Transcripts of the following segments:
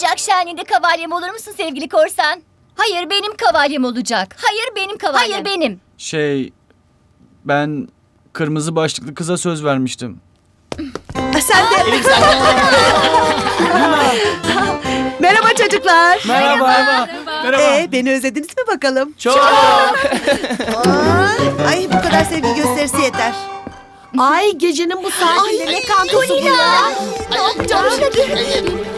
Oyuncak şenliğinde kavalyem olur musun sevgili korsan? Hayır benim kavalyem olacak. Hayır benim kavalyem. Hayır benim. Şey ben kırmızı başlıklı kıza söz vermiştim. Sen de. Merhaba çocuklar. Merhaba. Merhaba. Ee, beni özlediniz mi bakalım? Çok. Aa, ay bu kadar sevgi gösterisi yeter. Ay gecenin bu saatinde ne kantosu bu ya? Ne yapacağım şimdi?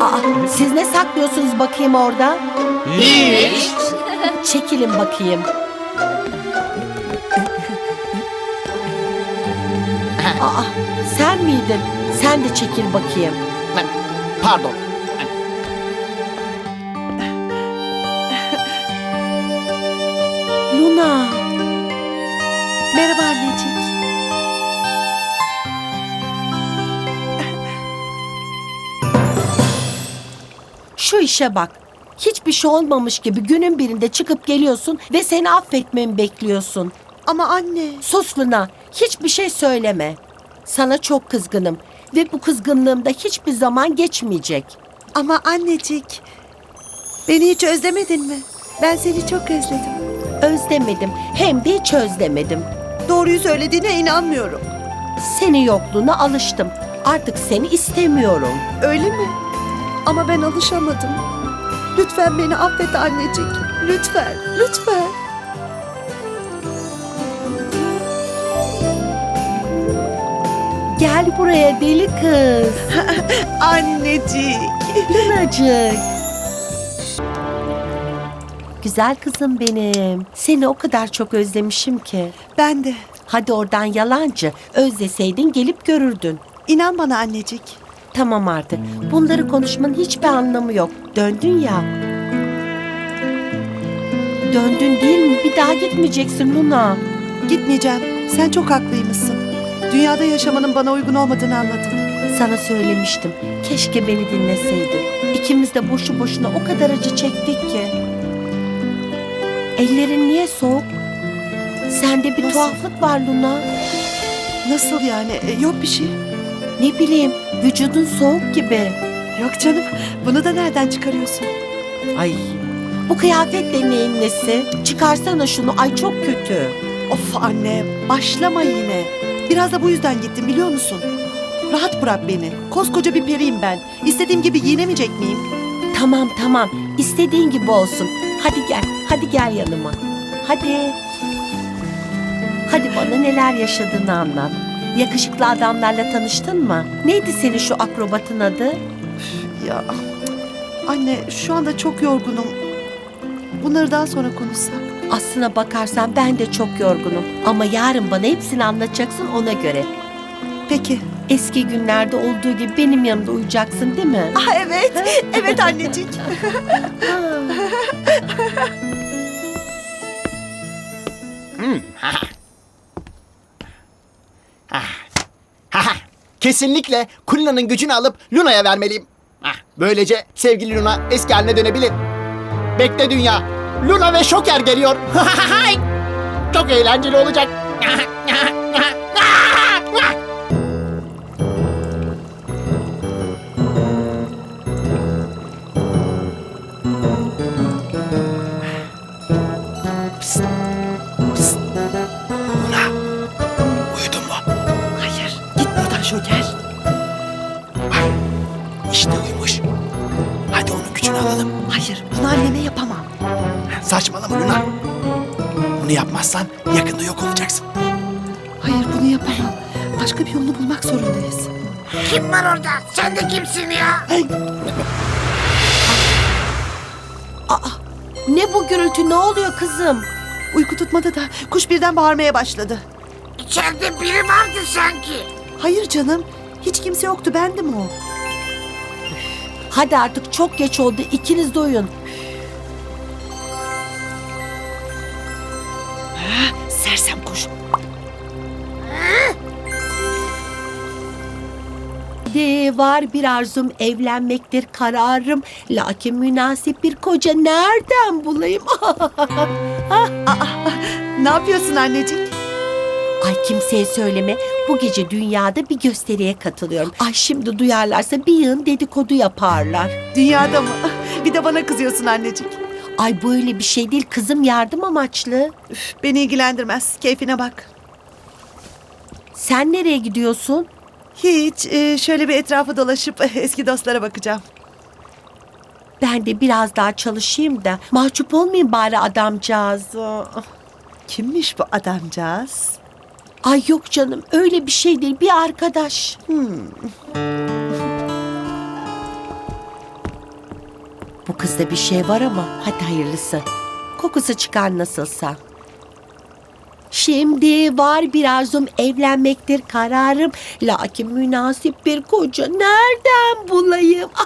Aa, siz ne saklıyorsunuz bakayım orada? Hiç. Çekilin bakayım. Aa, sen miydin? Sen de çekil bakayım. Pardon. Şu işe bak. Hiçbir şey olmamış gibi günün birinde çıkıp geliyorsun ve seni affetmemi bekliyorsun. Ama anne. Sus Luna. Hiçbir şey söyleme. Sana çok kızgınım ve bu kızgınlığım da hiçbir zaman geçmeyecek. Ama annecik. Beni hiç özlemedin mi? Ben seni çok özledim. Özlemedim hem de hiç özlemedim. Doğruyu söylediğine inanmıyorum. Senin yokluğuna alıştım. Artık seni istemiyorum. Öyle mi? Ama ben alışamadım. Lütfen beni affet annecik. Lütfen, lütfen. Gel buraya deli kız. Annecik. Lunacık. Güzel kızım benim. Seni o kadar çok özlemişim ki. Ben de. Hadi oradan yalancı. Özleseydin gelip görürdün. İnan bana annecik. Tamam artık. Bunları konuşmanın hiçbir anlamı yok. Döndün ya. Döndün değil mi? Bir daha gitmeyeceksin Luna. Gitmeyeceğim. Sen çok haklıymışsın. Dünyada yaşamanın bana uygun olmadığını anladım. Sana söylemiştim. Keşke beni dinleseydin. İkimiz de boşu boşuna o kadar acı çektik ki. Ellerin niye soğuk? Sende bir Nasıl? tuhaflık var Luna. Nasıl yani? E, yok bir şey. Ne bileyim, vücudun soğuk gibi. Yok canım. Bunu da nereden çıkarıyorsun? Ay. Bu kıyafetle neyin nesi? Çıkarsana şunu. Ay çok kötü. Of anne, başlama yine. Biraz da bu yüzden gittim biliyor musun? Rahat bırak beni. Koskoca bir periyim ben. İstediğim gibi giyinemeyecek miyim? Tamam tamam. İstediğin gibi olsun. Hadi gel. Hadi gel yanıma. Hadi. Hadi bana neler yaşadığını anlat. Yakışıklı adamlarla tanıştın mı? Neydi senin şu akrobatın adı? Ya anne şu anda çok yorgunum. Bunları daha sonra konuşsak. Aslına bakarsan ben de çok yorgunum. Ama yarın bana hepsini anlatacaksın ona göre. Peki. Eski günlerde olduğu gibi benim yanımda uyuyacaksın değil mi? Ah evet. evet annecik. Haha. Kesinlikle Kulina'nın gücünü alıp Luna'ya vermeliyim. Hah, Böylece sevgili Luna eski haline dönebilir. Bekle dünya. Luna ve Şoker geliyor. Çok eğlenceli olacak. İşte uyumuş. Hadi onun gücünü alalım. Hayır. Bunu anneme yapamam. Saçmalama Luna. Bunu yapmazsan yakında yok olacaksın. Hayır bunu yapamam. Başka bir yolunu bulmak zorundayız. Kim var orada? Sen de kimsin ya? Ne bu gürültü ne oluyor kızım? Uyku tutmadı da kuş birden bağırmaya başladı. İçeride biri vardı sanki. Hayır canım. Hiç kimse yoktu. Bendim o. Hadi artık çok geç oldu ikiniz de uyun. Sersem kuş. De var bir arzum evlenmektir kararım. Lakin münasip bir koca nereden bulayım? Ne yapıyorsun annecik? Ay kimseye söyleme. Bu gece dünyada bir gösteriye katılıyorum. Ay şimdi duyarlarsa bir yığın dedikodu yaparlar. Dünyada mı? Bir de bana kızıyorsun annecik. Ay böyle bir şey değil kızım yardım amaçlı. Üf, beni ilgilendirmez. Keyfine bak. Sen nereye gidiyorsun? Hiç. e, şöyle bir etrafı dolaşıp eski dostlara bakacağım. Ben de biraz daha çalışayım da mahcup olmayayım bari adamcağız. Kimmiş bu adamcağız? Ay yok canım öyle bir şey değil bir arkadaş. Bu kızda bir şey var ama hadi hayırlısı. Kokusu çıkar nasılsa. Şimdi var bir arzum evlenmektir kararım. Lakin münasip bir koca nereden bulayım?